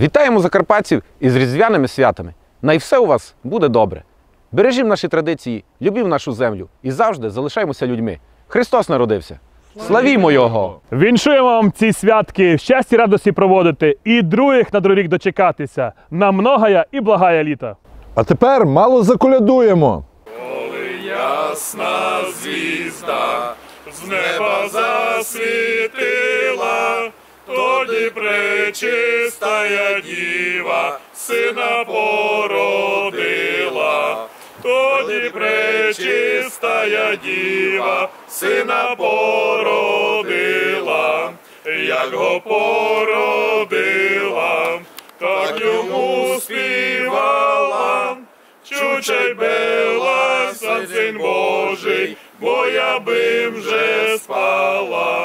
Вітаємо закарпатців із різдвяними святами. Най все у вас буде добре. Бережімо наші традиції, любім нашу землю і завжди залишаємося людьми. Христос народився. Славімо Його! Віншуємо вам ці святки, в щасті радості проводити і других на другий рік дочекатися. На многая і благая літа. А тепер мало заколядуємо. Коли Ясна звізда з неба засвітила, тоді пречистая діва сина породила, тоді пречистая діва сина породила, як го породила, так йому співала. Чучай сам син Божий, бо я би вже спала.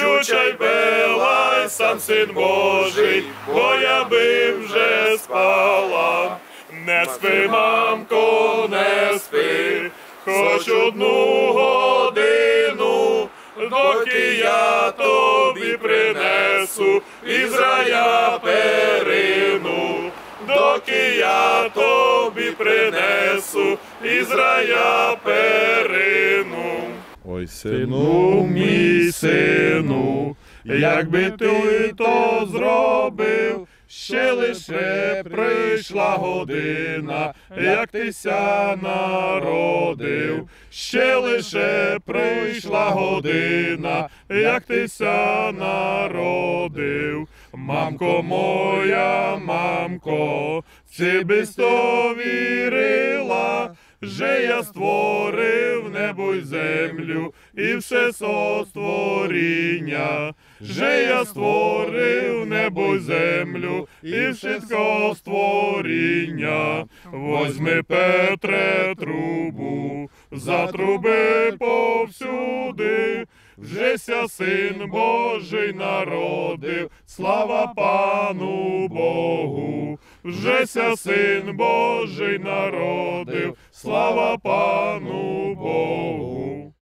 Чучай била, сам син Божий, бо я би вже спала. Не спи, мамко, не спи, хоч одну годину, доки я тобі принесу із рая перину доки я тобі принесу із рая перину. Ой, Ну, мій сину, якби ти то зробив, ще лише прийшла година, як тися народив, ще лише прийшла година, як тися народив. Мамко моя, мамко, чи би сто вірила, Же я створив небо й землю і все сотворіння. Же я створив небо й землю і все створіння. Возьми Петре трубу, затруби повсюди. Вжеся син Божий народив, слава пану Богу. Вжеся син Божий народив, слава пану Богу.